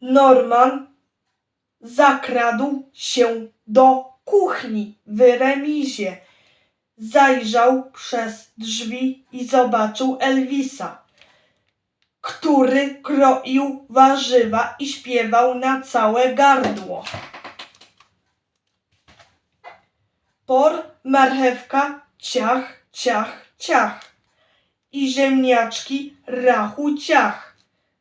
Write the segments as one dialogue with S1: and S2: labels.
S1: Norman zakradł się do kuchni w remizie. Zajrzał przez drzwi i zobaczył Elvisa, który kroił warzywa i śpiewał na całe gardło. Por, marchewka, ciach, ciach, ciach. I ziemniaczki, rachu, ciach.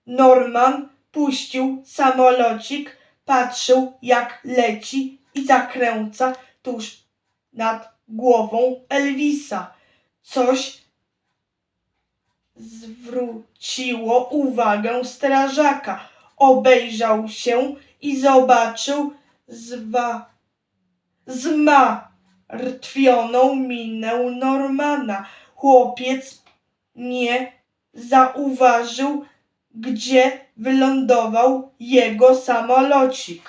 S1: Norman puścił samolocik, patrzył jak leci i zakręca tuż nad głową Elvisa. Coś zwróciło uwagę strażaka. Obejrzał się i zobaczył zwa zmartwioną minę Normana. Chłopiec nie zauważył, gdzie wylądował jego samolocik.